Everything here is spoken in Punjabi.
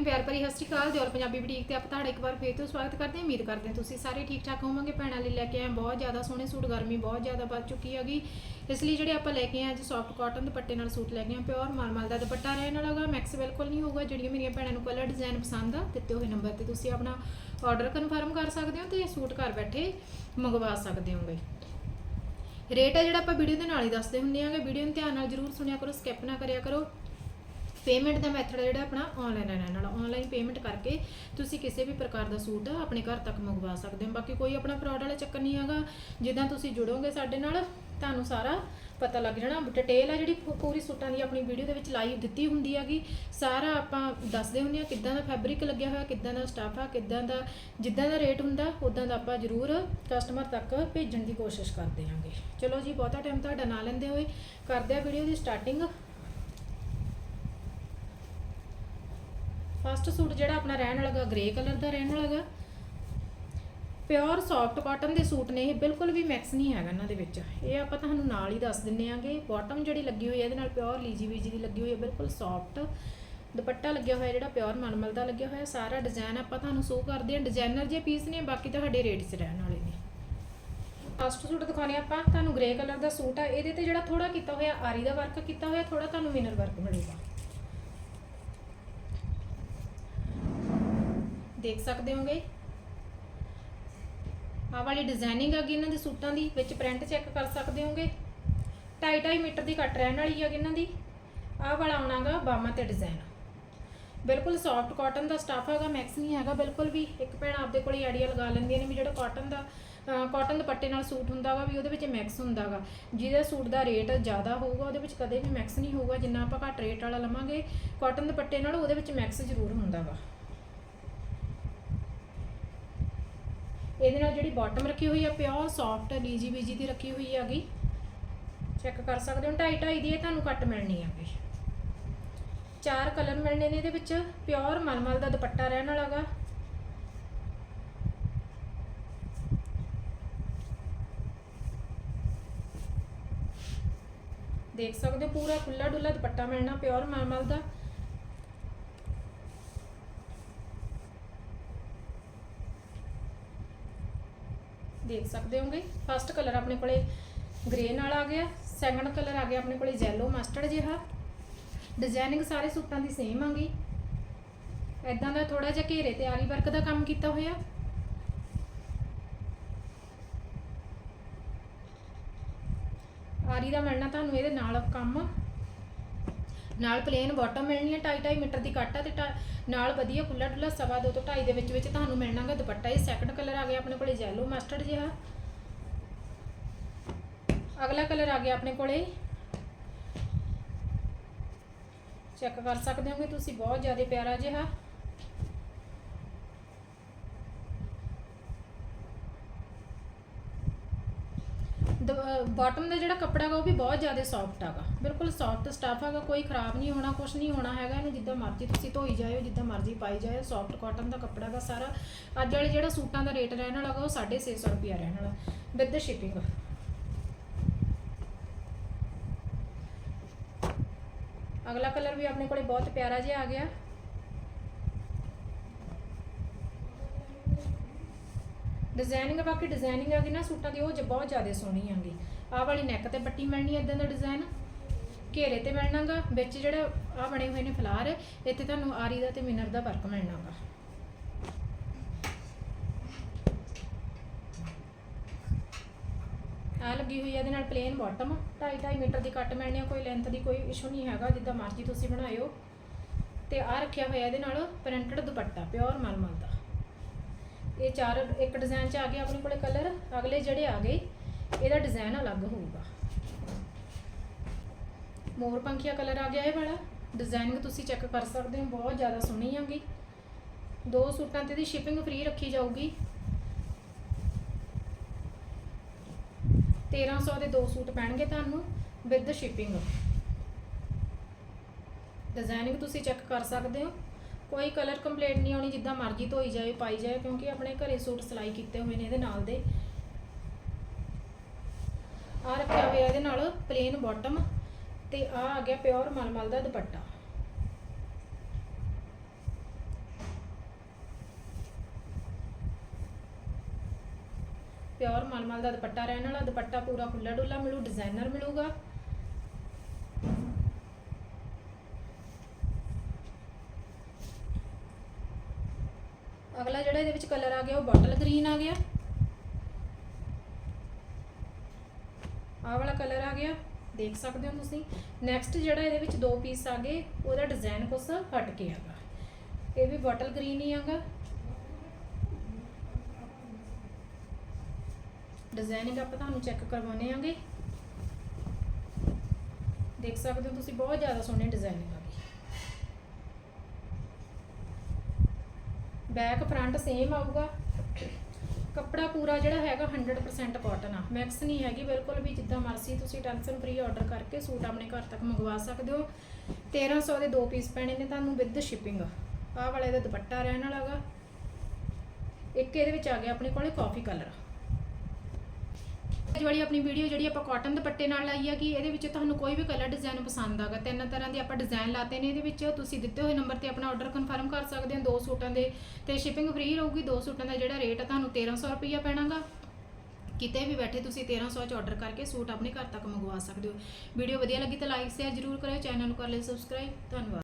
ਨੂੰ ਪਿਆਰ ਭਰੀ ਸਤਿ ਸ਼੍ਰੀ ਅਕਾਲ, ਦਿਓਰ ਪੰਜਾਬੀ ਬੁਟੀਕ ਤੇ ਆਪ ਤੁਹਾਡਾ ਇੱਕ ਵਾਰ ਫੇਰ ਤੋਂ ਸਵਾਗਤ ਕਰਦੇ ਹਾਂ। ਉਮੀਦ ਕਰਦੇ ਹਾਂ ਤੁਸੀਂ ਸਾਰੇ ਠੀਕ ਠਾਕ ਹੋਵੋਗੇ। ਭੈਣਾਂ ਲਈ ਲੈ ਕੇ ਆਏ ਬਹੁਤ ਜ਼ਿਆਦਾ ਸੋਹਣੇ ਸੂਟ, ਗਰਮੀ ਬਹੁਤ ਜ਼ਿਆਦਾ ਵੱਧ ਚੁੱਕੀ ਹੈਗੀ। ਇਸ ਲਈ ਜਿਹੜੇ ਆਪਾਂ ਲੈ ਕੇ ਆਏ ਅੱਜ ਸੌਫਟ ਕਾਟਨ ਦੁਪੱਟੇ ਨਾਲ ਸੂਟ ਲੈ ਕੇ ਆਏ ਪਿਓਰ ਮਲਮਲ ਦਾ ਦੁਪੱਟਾ ਰਹਿਣ ਵਾਲਾ ਹੋਗਾ ਮੈਕਸ ਬਿਲਕੁਲ ਨਹੀਂ ਹੋਊਗਾ। ਜਿਹੜੀਆਂ ਮੇਰੀਆਂ ਭੈਣਾਂ ਨੂੰ ਕਲਰ ਡਿਜ਼ਾਈਨ ਪਸੰਦ ਆ, ਦਿੱਤੇ ਹੋਏ ਨੰਬਰ ਤੇ ਤੁਸੀਂ ਆਪਣਾ ਆਰਡਰ ਕਨਫਰਮ ਕਰ ਸਕਦੇ ਹੋ ਤੇ ਸੂਟ ਘਰ ਬੈਠੇ ਮੰਗਵਾ ਸਕਦੇ ਹੋਗੇ। ਰੇਟ ਹੈ ਜਿਹੜਾ ਆਪਾਂ ਵੀਡੀਓ ਦੇ ਨਾਲ ਹੀ ਦੱਸਦੇ ਹੁੰਦੇ ਆਂਗੇ ਵੀਡੀਓ ਨੂੰ ਧਿਆਨ ਨਾਲ ਜਰੂਰ ਸੁਣਿਆ ਕਰੋ ਸਕਿਪ ਨਾ ਕਰਿਆ ਕਰੋ। ਪੇਮੈਂਟ ਦਾ ਮੈਥਡ ਜਿਹੜਾ ਆਪਣਾ ਆਨਲਾਈਨ ਰਹਿਣ ਵਾਲਾ ਆਨਲਾਈਨ ਪੇਮੈਂਟ ਕਰਕੇ ਤੁਸੀਂ ਕਿਸੇ ਵੀ ਪ੍ਰਕਾਰ ਦਾ ਸੂਟ ਆਪਣੇ ਘਰ ਤੱਕ ਮੰਗਵਾ ਸਕਦੇ ਹੋ। ਬਾਕੀ ਕੋਈ ਆਪਣਾ ਫਰਾਡ ਵਾਲਾ ਚੱਕਰ ਨਹੀਂ ਹੈਗਾ। ਜਿੱਦਾਂ ਤੁਸੀਂ ਜੁੜੋਗੇ ਸਾਡੇ ਨਾਲ, ਤੁਹਾਨੂੰ ਸਾਰਾ ਪਤਾ ਲੱਗ ਜਾਣਾ। ਡਿਟੇਲ ਆ ਜਿਹੜੀ ਪੂਰੀ ਸੂਟਾਂ ਦੀ ਆਪਣੀ ਵੀਡੀਓ ਦੇ ਵਿੱਚ ਲਾਈਵ ਦਿੱਤੀ ਹੁੰਦੀ ਹੈਗੀ। ਸਾਰਾ ਆਪਾਂ ਦੱਸਦੇ ਹੁੰਦੇ ਆ ਕਿੱਦਾਂ ਦਾ ਫੈਬਰਿਕ ਲੱਗਿਆ ਹੋਇਆ, ਕਿੱਦਾਂ ਦਾ ਸਟਾਫ ਆ, ਕਿੱਦਾਂ ਦਾ, ਜਿੱਦਾਂ ਦਾ ਰੇਟ ਹੁੰਦਾ ਉਦਾਂ ਦਾ ਆਪਾਂ ਜ਼ਰੂਰ ਕਸਟਮਰ ਤੱਕ ਭੇਜਣ ਦੀ ਕੋਸ਼ਿਸ਼ ਕਰਦੇ ਹਾਂਗੇ। ਚਲੋ ਜੀ, ਬਹੁਤਾ ਟਾਈਮ ਤੁਹਾਡਾ ਨਾ ਲੈਂਦੇ ਹੋਏ, ਕਰਦੇ ਆ ਵੀਡੀਓ ਦੀ ਸਟਾਰਟਿੰਗ ਫਸਟ ਸੂਟ ਜਿਹੜਾ ਆਪਣਾ ਰਹਿਣ ਵਾਲਾ ਗ੍ਰੇ ਕਲਰ ਦਾ ਰਹਿਣ ਵਾਲਾ ਪਿਓਰ ਸੌਫਟ ਕਾਟਨ ਦੇ ਸੂਟ ਨੇ ਇਹ, ਬਿਲਕੁਲ ਵੀ ਮਿਕਸ ਨਹੀਂ ਹੈਗਾ ਇਹਨਾਂ ਦੇ ਵਿੱਚ। ਇਹ ਆਪਾਂ ਤੁਹਾਨੂੰ ਨਾਲ ਹੀ ਦੱਸ ਦਿੰਨੇ ਆਂਗੇ। ਬਾਟਮ ਜਿਹੜੀ ਲੱਗੀ ਹੋਈ ਹੈ ਇਹਦੇ ਨਾਲ ਪਿਓਰ ਲੀਜੀ ਵੀਜੀ ਦੀ ਲੱਗੀ ਹੋਈ ਹੈ ਬਿਲਕੁਲ ਸੌਫਟ ਦੁਪੱਟਾ ਲੱਗਿਆ ਹੋਇਆ ਜਿਹੜਾ ਪਿਓਰ ਮਲਮਲ ਦਾ ਲੱਗਿਆ ਹੋਇਆ, ਸਾਰਾ ਡਿਜ਼ਾਈਨ ਆਪਾਂ ਤੁਹਾਨੂੰ ਸ਼ੋ ਕਰਦੇ ਹਾਂ। ਡਿਜ਼ਾਈਨਰ ਜੇ ਪੀਸ ਨੇ, ਬਾਕੀ ਤੁਹਾਡੇ ਰੇਟ 'ਚ ਰਹਿਣ ਵਾਲੇ ਨੇ। ਫਸਟ ਸੂਟ ਦਿਖਾਉਣੇ ਆਪਾਂ। ਤੁਹਾਨੂੰ ਗ੍ਰੇ ਕਲਰ ਦਾ ਸੂਟ ਆ। ਇਹਦੇ ਤੇ ਜਿਹੜਾ ਥੋੜਾ ਕੀਤਾ ਹੋਇਆ, ਆਰੀ ਦਾ ਵਰਕ ਕੀਤਾ ਹੋਇਆ ਥੋੜਾ ਤੁਹਾਨੂੰ ਵਿਨਰ ਵਰਕ ਮਿਲੇਗਾ। ਦੇਖ ਸਕਦੇ ਹੋਗੇ। ਆਹ ਵਾਲੀ ਡਿਜ਼ਾਈਨਿੰਗ ਹੈਗੀ ਇਹਨਾਂ ਦੇ ਸੂਟਾਂ ਦੀ, ਵਿੱਚ ਪ੍ਰਿੰਟ ਚੈੱਕ ਕਰ ਸਕਦੇ ਹੋਗੇ। 2.5 ਮੀਟਰ ਦੀ ਕੱਟ ਰਹਿਣ ਵਾਲੀ ਹੈਗੀ ਇਹਨਾਂ ਦੀ। ਆਹ ਵਾਲਾ ਆਉਣਾਗਾ ਬਾਹਾਂ ਤੇ ਡਿਜ਼ਾਈਨ ਬਿਲਕੁਲ ਸੌਫਟ ਕਾਟਨ ਦਾ ਸਟਾਫ ਹੈਗਾ ਮੈਕਸ ਨਹੀਂ ਹੈਗਾ ਬਿਲਕੁਲ ਵੀ। ਇੱਕ ਭੈਣ ਆਪਦੇ ਕੋਲ ਆਈਡੀਆ ਲਗਾ ਲੈਂਦੀਆਂ ਨੇ ਵੀ ਜਿਹੜਾ ਕਾਟਨ ਦਾ ਕਾਟਨ ਦੁਪੱਟੇ ਨਾਲ ਸੂਟ ਹੁੰਦਾ ਹੁੰਦਾਗਾ ਵੀ ਉਹਦੇ ਵਿੱਚ ਮੈਕਸ ਹੁੰਦਾ ਹੁੰਦਾਗਾ। ਜਿਹਦੇ ਸੂਟ ਦਾ ਰੇਟ ਜ਼ਿਆਦਾ ਹੋਊਗਾ, ਉਹਦੇ ਵਿੱਚ ਕਦੇ ਵੀ ਮੈਕਸ ਨਹੀਂ ਹੋਊਗਾ। ਜਿੰਨਾ ਆਪਾਂ ਘੱਟ ਰੇਟ ਵਾਲਾ ਲਵਾਂਗੇ ਕਾਟਨ ਦੁਪੱਟੇ ਨਾਲ ਉਹਦੇ ਵਿੱਚ ਮੈਕਸ ਜ਼ਰੂਰ ਹੁੰਦਾ ਹੁੰਦਾਗਾ। ਇਹਦੇ ਨਾਲ ਜਿਹੜੀ ਬਾਟਮ ਰੱਖੀ ਹੋਈ ਆ ਪਿਓਰ ਸੌਫਟ ਲੀਜੀ ਬੀਜੀ ਦੀ ਰੱਖੀ ਹੋਈ ਹੈਗੀ। ਚੈੱਕ ਕਰ ਸਕਦੇ ਹੋ 2.5 2.5 ਦੀ ਇਹ ਤੁਹਾਨੂੰ ਕੱਟ ਮਿਲਣੀ ਹੈਗੀ ਚਾਰ ਕਲਰ ਮਿਲਣੇ ਨੇ ਇਹਦੇ ਵਿੱਚ ਪਿਓਰ ਮਲਮਲ ਦਾ ਦੁਪੱਟਾ ਰਹਿਣ ਵਾਲਾਗਾ ਦੇਖ ਸਕਦੇ ਹੋ, ਪੂਰਾ ਖੁੱਲਾ ਡੁੱਲਾ ਦੁਪੱਟਾ ਮਿਲਣਾ ਪਿਓਰ ਮਲਮਲ ਦਾ। ਦੇਖ ਸਕਦੇ ਹੋਗੇ। ਫਸਟ ਕਲਰ ਆਪਣੇ ਕੋਲੇ ਗ੍ਰੇ ਨਾਲ ਆ ਗਿਆ। ਸੈਕੰਡ ਕਲਰ ਆ ਗਿਆ ਆਪਣੇ ਕੋਲੇ ਯੈਲੋ ਮਸਟਰਡ ਜਿਹਾ। ਡਿਜ਼ਾਈਨਿੰਗ ਸਾਰੇ ਸੂਟਾਂ ਦੀ ਸੇਮ ਆਂਗੀ। ਐਦਾਂ ਦਾ ਥੋੜਾ ਜਿਹਾ ਘੇਰੇ ਤੇ ਆਰੀ ਵਰਕ ਦਾ ਕੰਮ ਕੀਤਾ ਹੋਇਆ। ਆਰੀ ਦਾ ਮਿਲਣਾ ਤੁਹਾਨੂੰ ਇਹਦੇ ਨਾਲ ਕੰਮ। ਨਾਲ ਪਲੇਨ ਬਾਟਮ ਮਿਲਣੀ ਹੈ 2.5 ਮੀਟਰ ਦੀ ਕੱਟ ਆ ਤੇ ਢਾ- ਨਾਲ ਵਧੀਆ ਖੁੱਲਾ ਡੁੱਲਾ ਸਵਾ ਦੋ ਤੋਂ 2.5 ਦੇ ਵਿੱਚ ਵਿੱਚ ਤੁਹਾਨੂੰ ਮਿਲਣਾਗਾ ਦੁਪੱਟਾ ਇਹ ਸੈਕੰਡ ਕਲਰ ਆ ਗਿਆ ਆਪਣੇ ਕੋਲੇ ਯੈਲੋ ਮਸਟਰਡ ਜਿਹਾ। ਅਗਲਾ ਕਲਰ ਆ ਗਿਆ ਆਪਣੇ ਕੋਲੇ। ਚੈੱਕ ਕਰ ਸਕਦੇ ਹੋਗੇ ਤੁਸੀਂ, ਬਹੁਤ ਜ਼ਿਆਦਾ ਪਿਆਰਾ ਜਿਹਾ। ਬਾਟਮ ਦਾ ਜਿਹੜਾ ਕੱਪੜਾ ਹੈਗਾ ਉਹ ਵੀ ਬਹੁਤ ਜ਼ਿਆਦਾ ਸੌਫਟ ਹੈਗਾ। ਬਿਲਕੁਲ ਸੌਫਟ ਸਟਫ ਹੈਗਾ, ਕੋਈ ਖਰਾਬ ਨਹੀਂ ਹੋਣਾ ਕੁਝ ਨਹੀਂ ਹੋਣਾ ਹੈਗਾ, ਇਹਨੂੰ ਜਿੱਦਾਂ ਮਰਜ਼ੀ ਤੁਸੀਂ ਧੋਈ ਜਾਇਓ, ਜਿੱਦਾਂ ਮਰਜ਼ੀ ਪਾਈ ਜਾਇਓ ਸੌਫਟ ਕਾਟਨ ਦਾ ਕੱਪੜਾ ਹੈਗਾ ਸਾਰਾ। ਅੱਜ ਵਾਲੇ ਜਿਹੜਾ ਸੂਟਾਂ ਦਾ ਰੇਟ ਰਹਿਣ ਵਾਲਾ ਹੈਗਾ ਉਹ 650 ਰੁਪਿਆ ਰਹਿਣ ਵਾਲਾ ਵਿਦ ਸ਼ਿਪਿੰਗ ਅਗਲਾ ਕਲਰ ਵੀ ਆਪਣੇ ਕੋਲੇ ਬਹੁਤ ਪਿਆਰਾ ਜਿਹਾ ਆ ਗਿਆ। ਡਿਜ਼ਾਈਨਿੰਗ ਬਾਕੀ ਡਿਜ਼ਾਈਨਿੰਗ ਆ ਗਈ ਨਾ, ਸੂਟਾਂ ਦੀ ਉਹ ਜ- ਬਹੁਤ ਜ਼ਿਆਦਾ ਸੋਹਣੀ ਆਂਗੀ। ਆਹ ਵਾਲੀ ਨੈਕ ਤੇ ਪੱਟੀ ਮਿਲਣੀ ਹੈ ਇਦਾਂ ਦਾ ਡਿਜ਼ਾਈਨ ਘੇਰੇ ਤੇ ਮਿਲਣਾਗਾ ਵਿੱਚ ਜਿਹੜਾ ਆ ਬਣੇ ਹੋਏ ਨੇ ਫਲਾਰ, ਇੱਥੇ ਤੁਹਾਨੂੰ ਆਰੀ ਦਾ ਤੇ ਮਿਨਰ ਦਾ ਵਰਕ ਮਿਲਣਾਗਾ ਆ ਲੱਗੀ ਹੋਈ ਹੈ ਇਹਦੇ ਨਾਲ ਪਲੇਨ ਬਾਟਮ 2.5 ਮੀਟਰ ਦੀ ਕੱਟ ਮਿਲਣੀ ਆ, ਕੋਈ ਲੈਂਥ ਦੀ ਕੋਈ ਇਸ਼ੂ ਨਹੀਂ ਹੈਗਾ, ਜਿੱਦਾਂ ਮਰਜ਼ੀ ਤੁਸੀਂ ਬਣਾਇਓ। ਤੇ ਆ ਰੱਖਿਆ ਹੋਇਆ ਇਹਦੇ ਨਾਲ ਪ੍ਰਿੰਟਡ ਦੁਪੱਟਾ ਪਿਓਰ ਮਲਮਲ ਦਾ। ਇਹ ਚਾਰ, ਇੱਕ ਡਿਜ਼ਾਈਨ ਚ ਆ ਗਿਆ ਆਪਣੇ ਕੋਲੇ ਕਲਰ ਅਗਲੇ ਜਿਹੜੇ ਆ ਗਏ, ਇਹਦਾ ਡਿਜ਼ਾਈਨ ਅਲੱਗ ਹੋਊਗਾ। ਮੋਰ ਪੰਖੀਆ ਕਲਰ ਆ ਗਿਆ ਇਹ ਵਾਲਾ। ਡਿਜ਼ਾਈਨਿੰਗ ਤੁਸੀਂ ਚੈੱਕ ਕਰ ਸਕਦੇ ਹੋ, ਬਹੁਤ ਜ਼ਿਆਦਾ ਸੋਹਣੀ ਆਂਗੀ ਦੋ ਸੂਟਾਂ ਤੇ ਦੀ ਸ਼ਿਪਿੰਗ ਫ੍ਰੀ ਰੱਖੀ ਜਾਊਗੀ। 1300 ਦੇ ਦੋ ਸੂਟ ਪੈਣਗੇ ਤੁਹਾਨੂੰ ਵਿਦ ਸ਼ਿਪਿੰਗ ਡਿਜ਼ਾਈਨਿੰਗ ਤੁਸੀਂ ਚੈੱਕ ਕਰ ਸਕਦੇ ਹੋ। ਕੋਈ ਕਲਰ ਕੰਪਲੀਟ ਨਹੀਂ ਆਉਣੀ, ਜਿੱਦਾਂ ਮਰਜ਼ੀ ਧੋਈ ਜਾਵੇ, ਪਾਈ ਜਾਵੇ, ਕਿਉਂਕਿ ਆਪਣੇ ਘਰੇ ਸੂਟ ਸਲਾਈ ਕੀਤੇ ਹੋਏ ਨੇ ਇਹਦੇ ਨਾਲ ਦੇ। ਆ ਰੱਖਿਆ ਹੋਇਆ ਇਹਦੇ ਨਾਲ ਪਲੇਨ ਬਾਟਮ ਤੇ ਆ ਆ ਗਿਆ ਪਿਓਰ ਮਲਮਲ ਦਾ ਦੁਪੱਟਾ। ਪਿਓਰ ਮਲਮਲ ਦਾ ਦੁਪੱਟਾ ਰਹਿਣ ਵਾਲਾ ਦੁਪੱਟਾ ਪੂਰਾ ਖੁੱਲਾ ਡੁੱਲਾ ਮਿਲੂ ਡਿਜ਼ਾਈਨਰ ਮਿਲੂਗਾ। ਅਗਲਾ ਜਿਹੜਾ ਇਹਦੇ ਵਿੱਚ ਕਲਰ ਆ ਗਿਆ, ਉਹ ਬੋਟਲ ਗ੍ਰੀਨ ਆ ਗਿਆ। ਆਹ ਵਾਲਾ ਕਲਰ ਆ ਗਿਆ, ਦੇਖ ਸਕਦੇ ਹੋ ਤੁਸੀਂ। ਨੈਕਸਟ ਜਿਹੜਾ ਇਹਦੇ ਵਿੱਚ ਦੋ ਪੀਸ ਆ ਗਏ, ਉਹਦਾ ਡਿਜ਼ਾਈਨ ਕੁਛ ਹਟ ਕੇ ਆਗਾ ਇਹ ਵੀ ਬੋਟਲ ਗ੍ਰੀਨ ਹੀ ਆਗਾ ਡਿਜ਼ਾਈਨਿੰਗ ਆਪਾਂ ਤੁਹਾਨੂੰ ਚੈੱਕ ਕਰਵਾਉਣੇ ਆਂਗੇ। ਦੇਖ ਸਕਦੇ ਹੋ ਤੁਸੀਂ, ਬਹੁਤ ਜ਼ਿਆਦਾ ਸੋਹਣੇ ਡਿਜ਼ਾਈਨਿੰਗ ਆ ਗਈ ਬੈਕ ਫਰੰਟ ਸੇਮ ਆਊਗਾ। ਕੱਪੜਾ ਪੂਰਾ ਜਿਹੜਾ ਹੈਗਾ 100% ਕਾਟਨ ਆ। ਮੈਕਸ ਨਹੀਂ ਹੈਗੀ, ਬਿਲਕੁਲ ਵੀ ਜਿੱਦਾਂ ਮਰਜ਼ੀ ਤੁਸੀਂ ਟੈਂਸ਼ਨ ਫ੍ਰੀ ਆਰਡਰ ਕਰਕੇ ਸੂਟ ਆਪਣੇ ਘਰ ਤੱਕ ਮੰਗਵਾ ਸਕਦੇ ਹੋ। 1300 ਦੇ ਦੋ ਪੀਸ ਪੈਣੇ ਨੇ ਤੁਹਾਨੂੰ ਵਿਦ ਸ਼ਿਪਿੰਗ ਆਹ ਵਾਲੇ ਦਾ ਦੁਪੱਟਾ ਰਹਿਣ ਵਾਲਾਗਾ ਇੱਕ ਇਹਦੇ ਵਿੱਚ ਆ ਗਿਆ ਆਪਣੇ ਕੋਲੇ ਕਾਫੀ ਕਲਰ ਅੱਜ ਵਾਲੀ ਆਪਣੀ ਵੀਡੀਓ ਜਿਹੜੀ ਆਪਾਂ ਕਾਟਨ ਦੁਪੱਟੇ ਨਾਲ ਲਾਈ ਆ ਕਿ ਇਹਦੇ ਵਿੱਚ ਤੁਹਾਨੂੰ ਕੋਈ ਵੀ ਕਲਰ ਡਿਜ਼ਾਈਨ ਪਸੰਦ ਆਗਾ ਤਿੰਨ ਤਰ੍ਹਾਂ ਦੇ ਆਪਾਂ ਡਿਜ਼ਾਈਨ ਲਾਤੇ ਨੇ, ਇਹਦੇ ਵਿੱਚ ਤੁਸੀਂ ਦਿੱਤੇ ਹੋਏ ਨੰਬਰ ਤੇ ਆਪਣਾ ਆਰਡਰ ਕਨਫਰਮ ਕਰ ਸਕਦੇ ਹੋ, ਦੋ ਸੂਟਾਂ ਦੇ ਤੇ ਸ਼ਿਪਿੰਗ ਫ੍ਰੀ ਰਹੂਗੀ, ਦੋ ਸੂਟਾਂ ਦਾ ਜਿਹੜਾ ਰੇਟ ਆ ਤੁਹਾਨੂੰ 1300 ਰੁਪਈਆ ਪੈਣਾਗਾ। ਕਿਤੇ ਵੀ ਬੈਠੇ ਤੁਸੀਂ 1300 ਚ ਆਰਡਰ ਕਰਕੇ ਸੂਟ ਆਪਣੇ ਘਰ ਤੱਕ ਮੰਗਵਾ ਸਕਦੇ ਹੋ। ਵੀਡੀਓ ਵਧੀਆ ਲੱਗੀ ਤਾਂ ਲਾਈਕ ਸ਼ੇਅਰ ਜ਼ਰੂਰ ਕਰਿਓ ਚੈਨਲ ਨੂੰ ਕਰ ਲਿਓ ਸਬਸਕ੍ਰਾਈਬ ਧੰਨਵਾਦ।